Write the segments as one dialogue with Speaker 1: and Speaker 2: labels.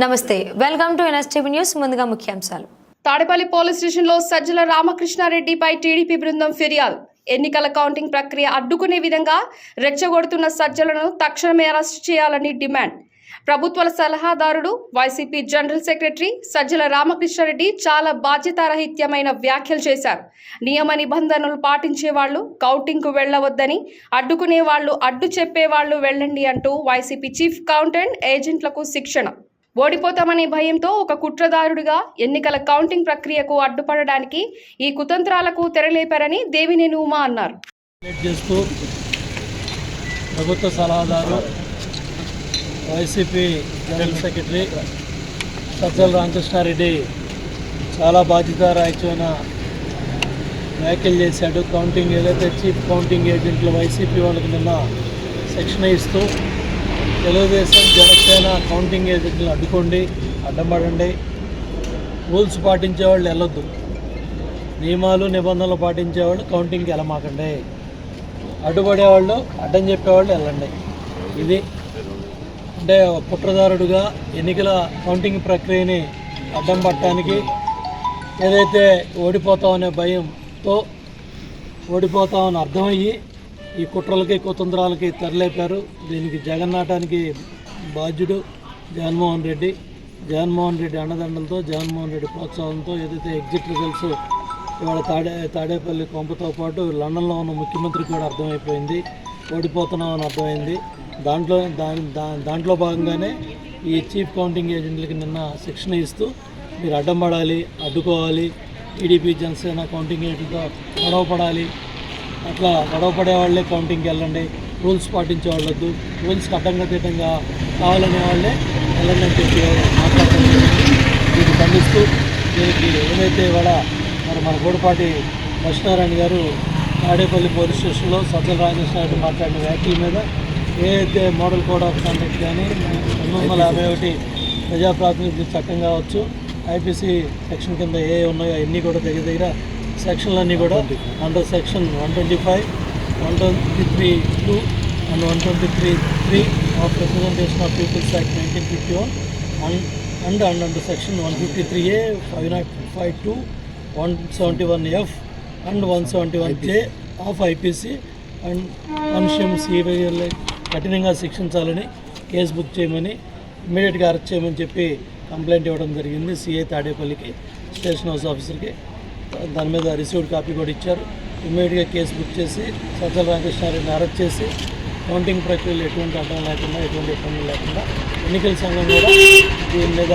Speaker 1: నమస్తే welcome to NSTV news ముందుగా ముఖ్యాంశాలు.
Speaker 2: తాడేపల్లి పోలీస్ స్టేషన్లో సజ్జల రామకృష్ణారెడ్డిపై టీడీపీ బృందం ఫిర్యాదు. ఎన్నికల కౌంటింగ్ ప్రక్రియ అడ్డుకునే విధంగా రెచ్చగొడుతున్న సజ్జలను తక్షణమే అరెస్ట్ చేయాలని డిమాండ్. ప్రభుత్వాల సలహాదారుడు వైసీపీ జనరల్ సెక్రటరీ సజ్జల రామకృష్ణారెడ్డి చాలా బాధ్యతారహిత్యమైన వ్యాఖ్యలు చేశారు. నియమ నిబంధనలు పాటించే వాళ్ళు కౌంటింగ్కు వెళ్ళవద్దని అడ్డుకునే వాళ్ళు అడ్డు చెప్పే వాళ్ళు వెళ్ళండి అంటూ వైసీపీ చీఫ్ కౌంటెంట్ ఏజెంట్లకు శిక్షణ. ఓడిపోతామనే భయంతో ఒక కుట్రదారుడిగా ఎన్నికల కౌంటింగ్ ప్రక్రియకు అడ్డుపడడానికి ఈ కుతంత్రాలకు తెరలేపారని దేవినేని ఉమా అన్నారు.
Speaker 3: చేస్తూ ప్రభుత్వ సలహాదారు వైసీపీ జనరల్ సెక్రటరీ సజ్జల రామకృష్ణారెడ్డి చాలా బాధ్యత బాధ్యతారాహిత్యమైన వ్యాఖ్యలు చేశాడు. కౌంటింగ్ ఏదైతే చీఫ్ కౌంటింగ్ ఏజెంట్లు వైసీపీ వాళ్ళకి నిన్న శిక్షణ ఇస్తూ తెలుగుదేశం జనసేన కౌంటింగ్ ఏజెంట్లను అడ్డుకోండి అడ్డంపడండి రూల్స్ పాటించే వాళ్ళు వెళ్ళొద్దు. నియమాలు నిబంధనలు పాటించేవాళ్ళు కౌంటింగ్కి వెళ్ళమాకండి. అడ్డుపడేవాళ్ళు అడ్డం చెప్పేవాళ్ళు వెళ్ళండి. ఇది అంటే ఒక కుట్రదారుడుగా ఎన్నికల కౌంటింగ్ ప్రక్రియని అడ్డం పట్టడానికి ఏదైతే ఓడిపోతామనే భయంతో ఓడిపోతామని అర్థమయ్యి ఈ కుట్రలకి కుతంత్రాలకి తెరలేపారు. దీనికి జగన్నాటానికి బాధ్యుడు జగన్మోహన్ రెడ్డి. జగన్మోహన్ రెడ్డి అండదండలతో జగన్మోహన్ రెడ్డి ప్రోత్సాహంతో ఏదైతే ఎగ్జిట్ రిజల్ట్స్ ఇవాళ తాడే తాడేపల్లి కొంపతో పాటు లండన్లో ఉన్న ముఖ్యమంత్రికి కూడా అర్థమైపోయింది. ఓడిపోతున్నామని అర్థమైంది. దాంట్లో దాని దా- దాంట్లో భాగంగానే ఈ చీఫ్ కౌంటింగ్ ఏజెంట్లకి నిన్న శిక్షణ ఇస్తూ మీరు అడ్డం పడాలి అడ్డుకోవాలి టీడీపీ జనసేన కౌంటింగ్ ఏజెంట్తో గొడవ పడాలి అట్లా గొడవపడే వాళ్ళే కౌంటింగ్కి వెళ్ళండి రూల్స్ పాటించే వాళ్ళొద్దు రూల్స్కి అడ్డంగా తిట్టంగా కావాలనే వాళ్ళే వెళ్ళండి అని చెప్పి మాట్లాడటం దీన్ని ఖండిస్తూ దీనికి ఏమైతే ఇవాళ మరి మన గూడపాటి లక్ష్మీనారాయణ గారు తాడేపల్లి పోలీస్ స్టేషన్లో సజ్జల రాజేశ్వర మాట్లాడిన వ్యాఖ్యల మీద ఏదైతే మోడల్ కోడ్ ఆఫ్ కండక్ట్ కానీ రెండు వందల యాభై ఒకటి ప్రజాప్రాతినిధ్య చట్టం కావచ్చు ఐపీసీ సెక్షన్ కింద ఏ ఉన్నాయో అన్నీ కూడా దగ్గర దగ్గర సెక్షన్లన్నీ కూడా under section one twenty five one twenty three two and one twenty three three of representation of people's act nineteen fifty one and and and under section one fifty three A five naught five two one seventy one F and one seventy one J of IPC and మనుష్యం CBI కఠినంగా శిక్షించాలని case book చేయమని ఇమీడియట్గా arrest చేయమని చెప్పి complaint ఇవ్వడం జరిగింది. CI తాడేపల్లికి station house ఆఫీసర్కి. దాని మీద రిసీవ్డ్ కాపీ కూడా ఇచ్చారు. ఇమ్మీడియట్గా కేసు బుక్ చేసి సజ్జల రామకృష్ణారెడ్డిని అరెస్ట్ చేసి కౌంటింగ్ ప్రక్రియలో ఎటువంటి అడ్డం లేకుండా ఎటువంటి ఇబ్బందులు లేకుండా ఎన్నికల సంఘం కూడా దీని మీద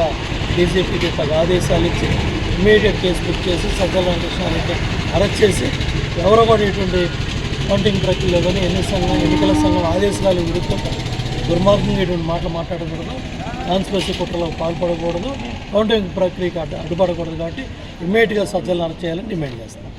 Speaker 3: డీజీపీకి తగ్గ ఆదేశాలు ఇచ్చి ఇమ్మీడియట్ కేసు బుక్ చేసి సజ్జల రామకృష్ణారెడ్డిని అరెస్ట్ చేసి ఎవరో కూడా ఇటువంటి కౌంటింగ్ ప్రక్రియలో కానీ ఎన్ని సంఘం ఎన్నికల సంఘం ఆదేశాలు విరుద్ధంగా దుర్మార్గంగా ఇటువంటి మాటలు మాట్లాడకూడదు. కాన్స్పరసీ కుట్రలో పాల్పడకూడదు. కౌంటింగ్ ప్రక్రియకు అడ్డు అడ్డుపడకూడదు కాబట్టి ఇమ్మీడియట్గా సజ్జలను చేయాలని డిమాండ్ చేస్తాను